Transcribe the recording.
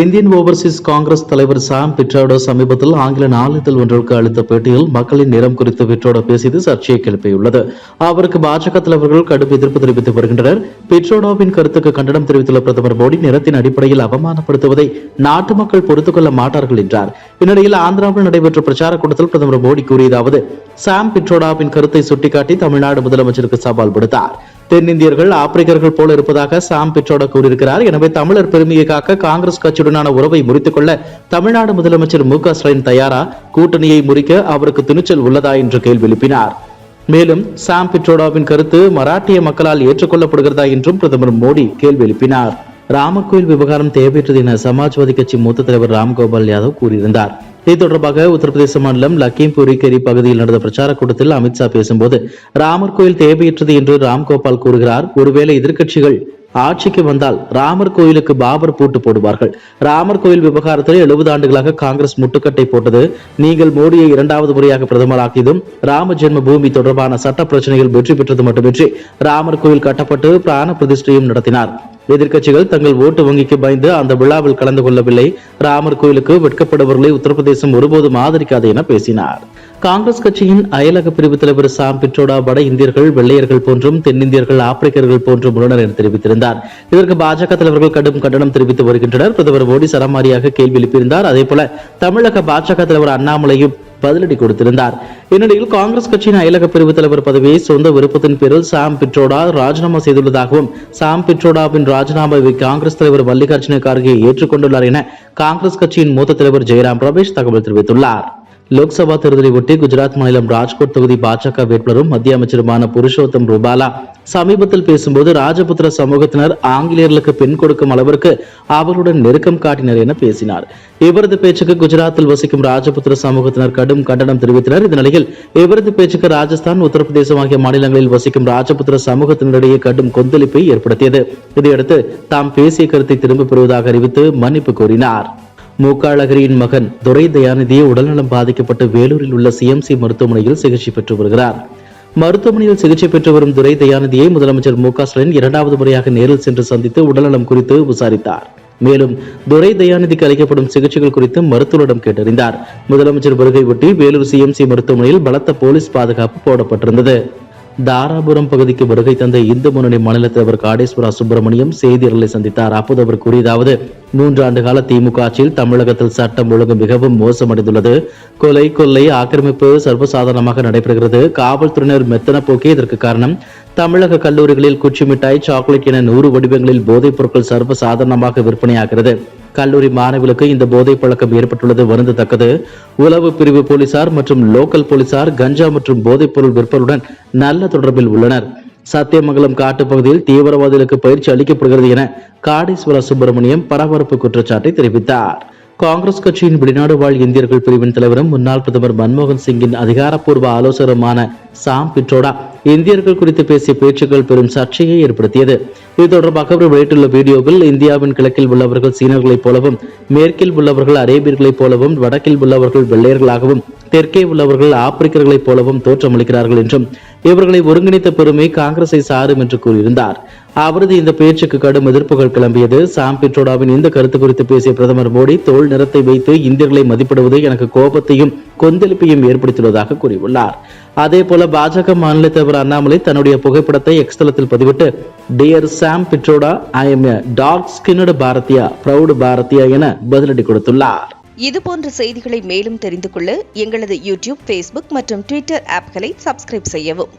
Indian Overseas Congress தலைவர் சாம் பிட்ரோடோ சமீபத்தில் ஆங்கில நாளிதழ் ஒன்றுக்கு அளித்த பேட்டியில் மக்களின் நிறம் குறித்து பிட்ரோடோ பேசியது சர்ச்சையை கிளப்பியுள்ளது. அவருக்கு பாஜக தலைவர்கள் கடும் எதிர்ப்பு தெரிவித்து வருகின்றனர். பிட்ரோடோவின் கருத்துக்கு கண்டனம் தெரிவித்துள்ள பிரதமர் மோடி நிறத்தின் அடிப்படையில் அவமானப்படுத்துவதை நாட்டு மக்கள் பொறுத்துக்கொள்ள மாட்டார்கள் என்றார். இந்நிலையில் ஆந்திராவில் நடைபெற்ற பிரச்சார கூட்டத்தில் பிரதமர் மோடி கூறியதாவது சாம் பிட்ரோடாவின் கருத்தை சுட்டிக்காட்டி தமிழ்நாடு முதலமைச்சருக்கு சவால் விடுத்தார். தென்னிந்தியர்கள் ஆப்பிரிக்கர்கள் போல இருப்பதாக சாம் பிட்ரோடா கூறியிருக்கிறார். எனவே தமிழர் பெருமையை காக்க காங்கிரஸ் கட்சியுடனான உறவை முறித்துக் கொள்ள தமிழ்நாடு முதலமைச்சர் மு க ஸ்டாலின் தயாரா? கூட்டணியை முறிக்க அவருக்கு துணிச்சல் உள்ளதா என்று கேள்வி எழுப்பினார். மேலும் சாம் பிட்ரோடாவின் கருத்து மராட்டிய மக்களால் ஏற்றுக்கொள்ளப்படுகிறதா என்றும் பிரதமர் மோடி கேள்வி எழுப்பினார். ராமக்கோயில் விவகாரம் தேவையற்றது என சமாஜ்வாதி கட்சி மூத்த தலைவர் ராம்கோபால் யாதவ் கூறியிருந்தார். இது தொடர்பாக உத்தரப்பிரதேச மாநிலம் லக்கீம்பூரி பகுதியில் நடந்த பிரச்சார கூட்டத்தில் அமித்ஷா பேசும்போது ராமர் கோயில் தேவையற்றது என்று ராம்கோபால் கூறுகிறார். ஒருவேளை எதிர்க்கட்சிகள் ஆட்சிக்கு வந்தால் ராமர் கோயிலுக்கு பாபர் பூட்டு போடுவார்கள். ராமர் கோயில் விவகாரத்தில் எழுபது ஆண்டுகளாக காங்கிரஸ் முட்டுக்கட்டை போட்டது. நீங்கள் மோடியை இரண்டாவது முறையாக பிரதமராக்கியதும் ராம ஜென்ம பூமி தொடர்பான சட்ட பிரச்சனைகள் வெற்றி பெற்றது மட்டுமின்றி ராமர் கோயில் கட்டப்பட்டு பிராண பிரதிஷ்டையும் நடத்தினார். எதிர்க்கட்சிகள் தங்கள் ஓட்டு வங்கிக்கு பயந்து அந்த விழாவில் கலந்து கொள்ளவில்லை. ராமர் கோயிலுக்கு வெட்கப்படுபவர்களை உத்தரப்பிரதேசம் ஒருபோதும் ஆதரிக்காது என பேசினார். காங்கிரஸ் கட்சியின் அயலக பிரிவு தலைவர் சாம் பிட்ரோடா வட இந்தியர்கள் வெள்ளையர்கள் போன்றும் தென்னிந்தியர்கள் ஆப்பிரிக்கர்கள் போன்றும் உள்ளனர் என தெரிவித்திருந்தார். இதற்கு பாஜக தலைவர்கள் கடும் கண்டனம் தெரிவித்து வருகின்றனர். பிரதமர் மோடி சரமாரியாக கேள்வி எழுப்பியிருந்தார். அதே போல தமிழக பாஜக தலைவர் அண்ணாமலையும் பதிலடி கொடுத்திருந்தார். இந்நிலையில் காங்கிரஸ் கட்சியின் அயலக பிரிவு தலைவர் பதவியை சொந்த விருப்பத்தின் பேரில் சாம் பிட்ரோடா ராஜினாமா செய்துள்ளதாகவும் சாம் பிட்ரோடாவின் ராஜினாமாவை காங்கிரஸ் தலைவர் மல்லிகார்ஜுன கார்கே ஏற்றுக்கொண்டுள்ளார் என காங்கிரஸ் கட்சியின் மூத்த தலைவர் ஜெயராம் ரமேஷ் தகவல் தெரிவித்துள்ளார். லோக்சபா தேர்தலை ஒட்டி குஜராத் மாநிலம் ராஜ்கோட் தொகுதி பாஜக வேட்பாளரும் மத்திய அமைச்சருமான புருஷோத்தம் ரூபாலா சமீபத்தில் பேசும்போது ராஜபுத்திர சமூகத்தினர் ஆங்கிலேயர்களுக்கு பெண் கொடுக்கும் அளவிற்கு அவர்களுடன் நெருக்கம் காட்டினர் என பேசினார். இவரது பேச்சுக்கு குஜராத்தில் வசிக்கும் ராஜபுத்திர சமூகத்தினர் கடும் கண்டனம் தெரிவித்தனர். இந்த நிலையில் இவரது பேச்சுக்கு ராஜஸ்தான் உத்தரப்பிரதேசம் ஆகிய மாநிலங்களில் வசிக்கும் ராஜபுத்திர சமூகத்தினரிடையே கடும் கொந்தளிப்பை ஏற்படுத்தியது. இதையடுத்து தாம் பேசிய கருத்தை திரும்பப் பெறுவதாக அறிவித்து மன்னிப்பு கோரினார். மூக்காளகிரியின் மகன் துரை தயாநிதி உடல்நலம் பாதிக்கப்பட்டு வேலூரில் உள்ள சிஎம்சி மருத்துவமனையில் சிகிச்சை பெற்று வருகிறார். மருத்துவமனையில் சிகிச்சை பெற்று வரும் துரை தயாநிதியை முதலமைச்சர் மு ஸ்டாலின் இரண்டாவது முறையாக நேரில் சென்று சந்தித்து உடல்நலம் குறித்து விசாரித்தார். மேலும் துரை தயாநிதிக்கு அளிக்கப்படும் சிகிச்சைகள் குறித்து மருத்துவரிடம் கேட்டறிந்தார். முதலமைச்சர் வருகை ஒட்டி வேலூர் சிஎம்சி மருத்துவமனையில் பலத்த போலீஸ் பாதுகாப்பு போடப்பட்டிருந்தது. தாராபுரம் பகுதிக்கு வருகை தந்த இந்து முன்னணி மாநில தலைவர் காடேஸ்வரா சுப்பிரமணியம் செய்தியாளர்களை சந்தித்தார். அப்போது அவர் கூறியதாவது மூன்றாண்டு கால திமுக ஆட்சியில் தமிழகத்தில் சட்டம் ஒழுங்கு மிகவும் மோசமடைந்துள்ளது. கொலை கொள்ளை ஆக்கிரமிப்பு சர்வசாதாரணமாக நடைபெறுகிறது. காவல்துறையினர் மெத்தன போக்கே இதற்கு காரணம். தமிழக கல்லூரிகளில் குச்சி மிட்டாய் சாக்லேட் என நூறு வடிவங்களில் போதைப் பொருட்கள் சர்வசாதாரணமாக விற்பனையாகிறது. கல்லூரி மாணவிகளுக்கு இந்த போதை பழக்கம் ஏற்பட்டுள்ளது வருந்தத்தக்கது. உளவு பிரிவு போலீசார் மற்றும் லோக்கல் போலீசார் கஞ்சா மற்றும் போதைப் பொருள் விற்பனுடன் நல்ல தொடர்பில் உள்ளனர். சத்தியமங்கலம் காட்டு பகுதியில் தீவிரவாதிகளுக்கு பயிற்சி அளிக்கப்படுகிறது என காடீஸ்வர சுப்பிரமணியம் பரபரப்பு குற்றச்சாட்டை தெரிவித்தார். காங்கிரஸ் கட்சியின் வெளிநாடு வாழ் இந்தியர்கள் பிரிவின் தலைவரும் முன்னாள் பிரதமர் மன்மோகன் சிங்கின் அதிகாரப்பூர்வ ஆலோசகருமான சாம் பிட்ரோடா இந்தியர்கள் குறித்து பேசிய பேச்சுக்கள் பெரும் சர்ச்சையை ஏற்படுத்தியது. இது தொடர்பாக அவர் வெளியிட்டுள்ள வீடியோவில் இந்தியாவின் கிழக்கில் உள்ளவர்கள் சீனர்களைப் போலவும் மேற்கில் உள்ளவர்கள் அரேபியர்களைப் போலவும் வடக்கில் உள்ளவர்கள் வெள்ளையர்களாகவும் தெற்கே உள்ளவர்கள் ஆப்பிரிக்கர்களைப் போலவும் தோற்றமளிக்கிறார்கள் என்றும் இவர்களை ஒருங்கிணைத்த பெருமை காங்கிரஸை சாரும் என்று கூறியிருந்தார். அவரது இந்த பேச்சுக்கு கடும் எதிர்ப்புகள் கிளம்பியது. சாம் பிட்ரோடாவின் இந்த கருத்து குறித்து பேசிய பிரதமர் மோடி தோல் நிறத்தை வைத்து இந்தியர்களை மதிப்பிடுவது எனக்கு கோபத்தையும் கொந்தளிப்பையும் ஏற்படுத்தியுள்ளதாக கூறியுள்ளார். அதே போல பாஜக மாநில தலைவர் அண்ணாமலை தன்னுடைய புகைப்படத்தை எக்ஸ்தலத்தில் பதிவிட்டு dear Sam Pitroda I am dark skinned Bharatiya proud Bharatiya என பதிலடி கொடுத்துள்ளார். இது போன்ற செய்திகளை மேலும் தெரிந்து கொள்ள எங்களது யூடியூப் ஃபேஸ்புக் மற்றும் ட்விட்டர் ஆப்களை சப்ஸ்கிரைப் செய்யவும்.